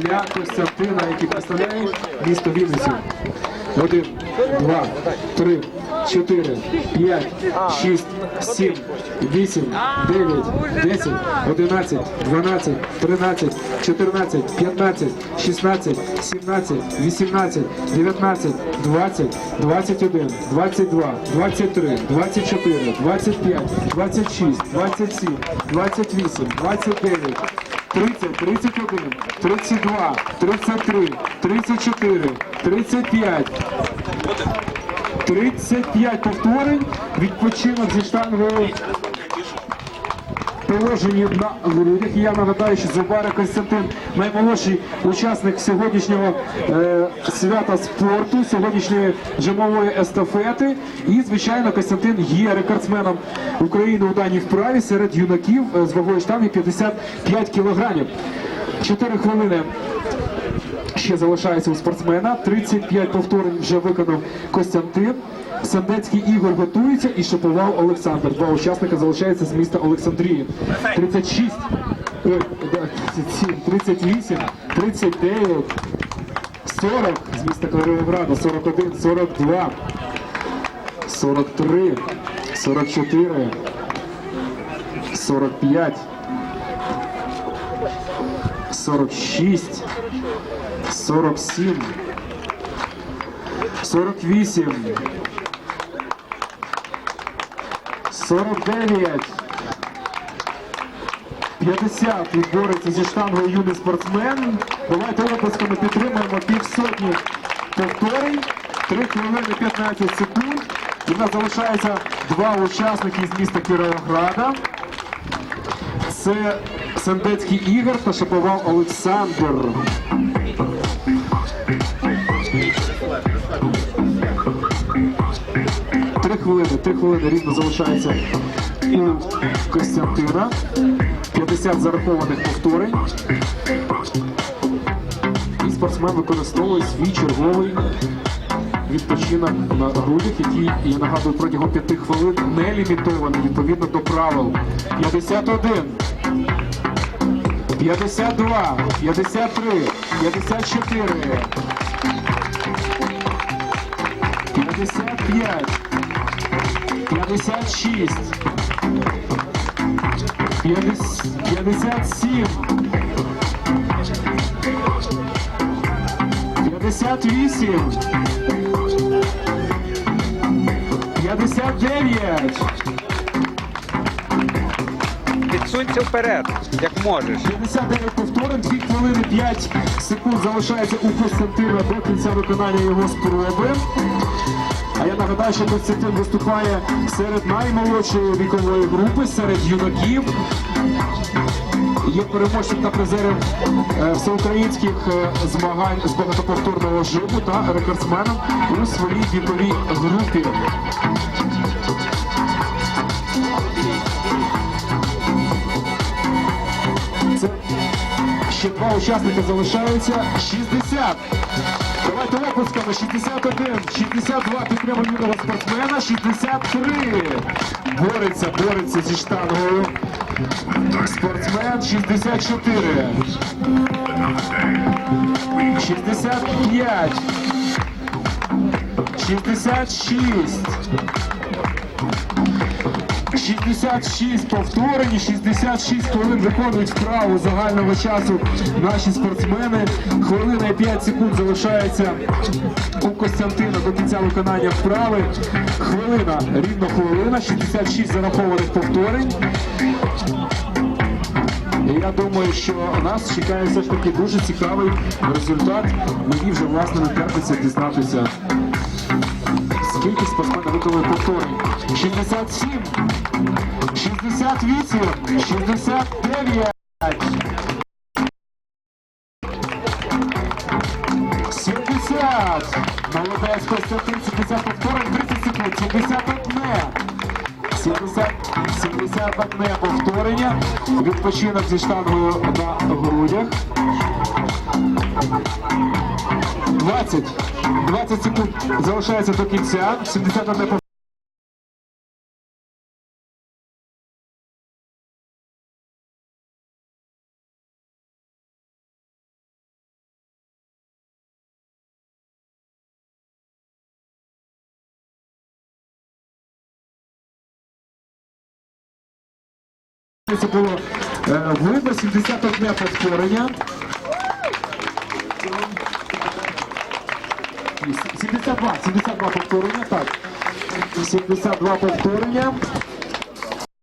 для Костянтина, який представляє місто Вінницю. Один, два, три, чотири, п'ять, шість, сім, вісім, дев'ять, десять, одинадцять, дванадцять, тринадцять, чотирнадцять, п'ятнадцять, шістнадцять, сімнадцять, вісімнадцять, дев'ятнадцять, двадцять, двадцять один, двадцять два, двадцять три, двадцять чотири, двадцять п'ять, двадцять шість, двадцять сім, двадцять вісім, двадцять дев'ять. 30, 31, 32, 33, 34, 35, 35 повторень. Відпочинок зі штангою положені на грудях. Я нагадаю, що Зубара Костянтин наймолодший учасник сьогоднішнього е, свята спорту, сьогоднішньої жимової естафети. І, звичайно, Костянтин є рекордсменом України у даній вправі серед юнаків е, з вагою штанги 55 кілограмів. 4 хвилини ще залишається у спортсмена. 35 повторень вже виконав Костянтин. Сандецький Ігор готується і Шиповал Олександр. Два учасника залишаються з міста Олександрії. 36, ой, да, 37, 38, 39, 40 з міста Кировограда, 41, 42, 43, 44, 45, 46, 47, 48, 49, 50 і бореться зі штангою юний спортсмен. Давайте оплесками підтримуємо півсотні повторень, 3 хвилини 15 секунд. І в нас залишається два учасники з міста Кіровограда. Це Сендецький Ігор та Шаповал Олександр. Три хвилини, рівно залишається у Костянтина. 50 зарахованих повторень. І спортсмен використовує свій черговий відпочинок на грудях, який, я нагадую, протягом 5 хвилин не лімітований відповідно до правил. 51. 52, 53, 54, 55, 56, 57, 58, 59, Підсунься вперед, як можеш. 59 повторень, 2 хвилини 5 секунд залишається у Костянтина до кінця виконання його спроби. А я нагадаю, що Костянтин виступає серед наймолодшої вікової групи, серед юнаків. Є переможцем та призером е, всеукраїнських е, змагань з багатоповторного жиму та рекордсменом у своїй віковій групі. Це ще два учасники залишаються. 60. Давайте оплесками. 61, 62 підтримує юного спортсмена, 63. Бореться, бореться зі штангою. Спортсмен 64. 65. 66. 66 повторень, 66 хвилин виконують вправу загального часу наші спортсмени. Хвилина і 5 секунд залишається у Костянтина до кінця виконання вправи. Хвилина, рівно хвилина, 66 зарахованих повторень. Я думаю, що нас чекає все ж таки дуже цікавий результат. Мені вже власне не терпиться дізнатися. Скільки спортсменів виконує повторень? 67, 68, 69, 70. Молодець Костянтин, 70 повторень, 30 секунд, 71. 70, 71 повторення. Відпочинок зі штангою на грудях. 20. 20 секунд залишається до кінця. 71 повторення. Це було видно. 71 повторення. Ні, 72, 72 повторення, так. 72 повторення.